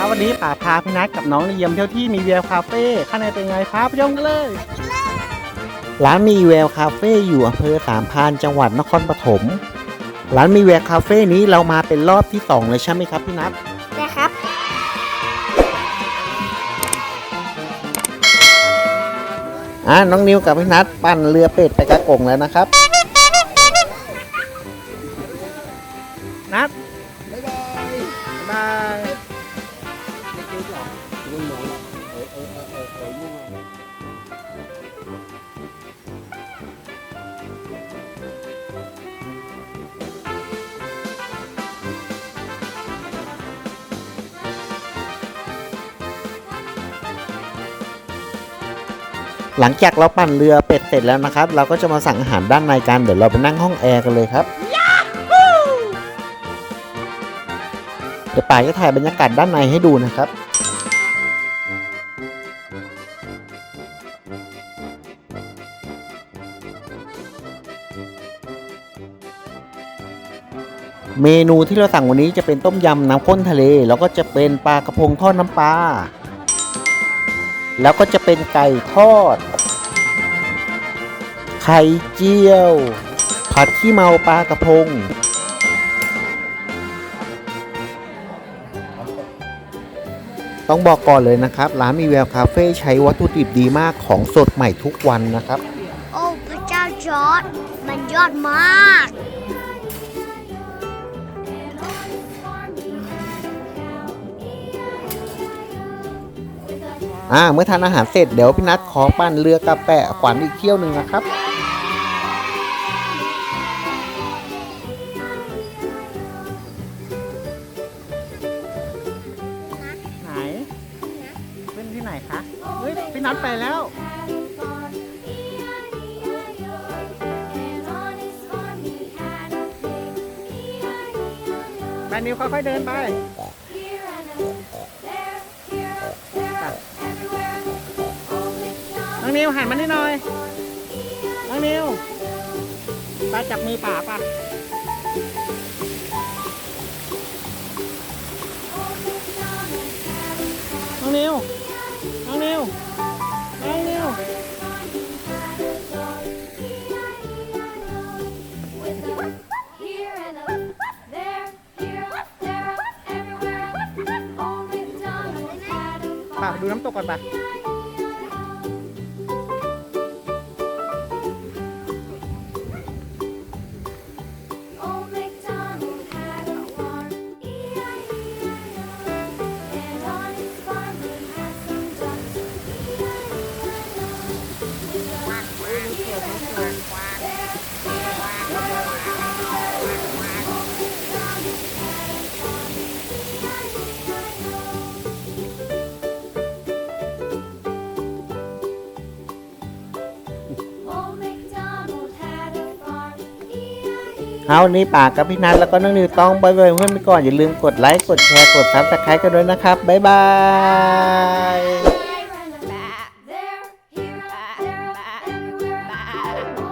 ครับวันนี้ป่าพาพี่นัทกับน้องเยี่ยมเที่ยวที่มีเวลคาเฟ่ข้างในเป็นไงพาไปชมกันเลย ร้านมีแววคาเฟ่อยู่อำเภอสามพรานจังหวัดนครปฐมร้านมีแววคาเฟ่นี้เรามาเป็นรอบที่สองเลยใช่ไหมครับพี่นัทนะครับอ่าน้องนิวกับพี่นัทปั่นเรือเป็ดไปกระกงแล้วนะครับ นัดบ๊ายบายบาย หลังจากเราปั่นเรือเป็ดเสร็จแล้วนะครับ เราก็จะมาสั่งอาหารด้านในกันเดี๋ยวเราไปนั่งห้องแอร์กันเลยครับเดี๋ยวป่าจะถ่ายบรรยากาศด้านในให้ดูนะครับ เมนูที่เราสั่งวันนี้จะเป็นต้มยำน้ำข้นทะเล แล้วก็จะเป็นปลากระพงทอดน้ำปลา แล้วก็จะเป็นไก่ทอด ไข่เจียว ผัดขี้เมาปลากระพง ต้องบอกก่อนเลยนะครับ ร้านมีแววคาเฟ่ใช้วัตถุดิบดีมากของสดใหม่ทุกวันนะครับ โอ้พระเจ้าจอร์ดมันยอดมาก อ่าเมื่อทานอาหารเสร็จเดี๋ยวพี่นัทขอปั่นเรือกระแปะขวัญอีกเที่ยวหนึ่งนะครับไหนเป็นที่ไหนคะเฮ้ยพี่นัทไปแล้วแมนนิวค่อยๆเดินไป องนิวหันมานี่หน่อยน้องนิวป้าจับมือป่าป่ะน้องนิวน้องนิวน้องนิวป่าดูน้ำตกก่อนป่ะ เอาวันนี้ปากกับพี่นัทแล้วก็น้องนิวต้องบายบายเพื่อนไปก่อนอย่าลืมกดไลค์กดแชร์กดซับสไครต์กันด้วยนะครับบ๊ายบาย Bye.